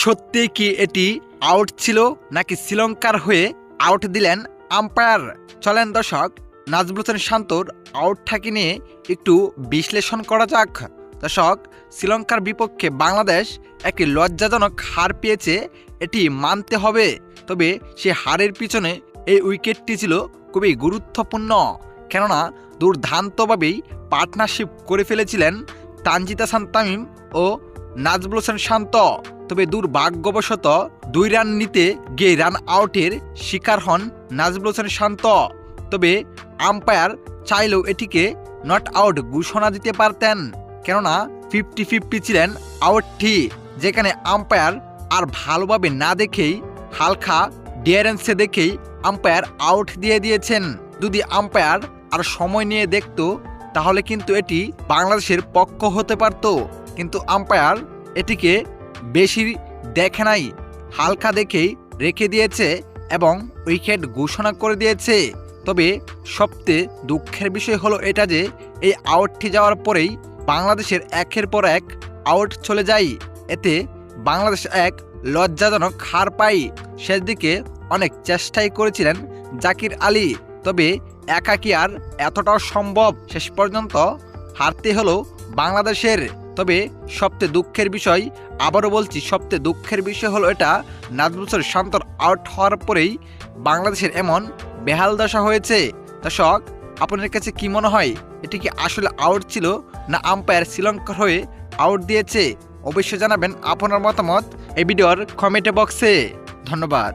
সত্যি কি এটি আউট ছিল নাকি শ্রীলঙ্কার হয়ে আউট দিলেন আম্পায়ার চলেন দর্শক নাজবুল হোসেন শান্তর আউটটাকে নিয়ে একটু বিশ্লেষণ করা যাক। দর্শক, শ্রীলঙ্কার বিপক্ষে বাংলাদেশ একটি লজ্জাজনক হার পেয়েছে, এটি মানতে হবে। তবে সে হারের পিছনে এই উইকেটটি ছিল খুবই গুরুত্বপূর্ণ। কেননা, দুর্ধান্তভাবেই পার্টনারশিপ করে ফেলেছিলেন তানজিতা হাসান তামিম ও নাজবুল হোসেন শান্ত। তবে দুর্ভাগ্যবশত দুই রান নিতে গিয়ে রান আউটের শিকার হন নাজবুল হোসেন শান্ত। তবে আম্পায়ার চাইলেও এটিকে নট আউট ঘোষণা দিতে পারতেন, কেননা ফিফটি ফিফটি ছিলেন আউটটি, যেখানে আম্পায়ার আর ভালোভাবে না দেখেই, হালকা ডিয়ারেন্সে দেখেই আম্পায়ার আউট দিয়ে দিয়েছেন। যদি আম্পায়ার আর সময় নিয়ে দেখত, তাহলে কিন্তু এটি বাংলাদেশের পক্ষ হতে পারত। কিন্তু আম্পায়ার এটিকে বেশি দেখে নাই, হালকা দেখেই রেখে দিয়েছে এবং উইকেট ঘোষণা করে দিয়েছে। তবে সবচেয়ে দুঃখের বিষয় হলো এটা যে, এই আউটটি যাওয়ার পরেই বাংলাদেশের একের পর এক আউট চলে যায়। এতে বাংলাদেশ এক লজ্জাজনক হার পাই শেষ দিকে অনেক চেষ্টাই করেছিলেন জাকির আলী, তবে একা কি আর এতটাও সম্ভব শেষ পর্যন্ত হারতে হলো বাংলাদেশের। তবে সবচেয়ে দুঃখের বিষয়, আবারও বলছি, সবচেয়ে দুঃখের বিষয় হলো এটা নাজমুসের শান্তর আউট হওয়ার পরেই বাংলাদেশের এমন বেহাল দশা হয়েছে। দর্শক আপনার কাছে কি মনে হয়? এটি কি আসলে আউট ছিল না আম্পায়ার শ্রীলঙ্কার হয়ে আউট দিয়েছে? অবশ্যই জানাবেন আপনার মতামত এই ভিডিওর কমেন্ট বক্সে। ধন্যবাদ।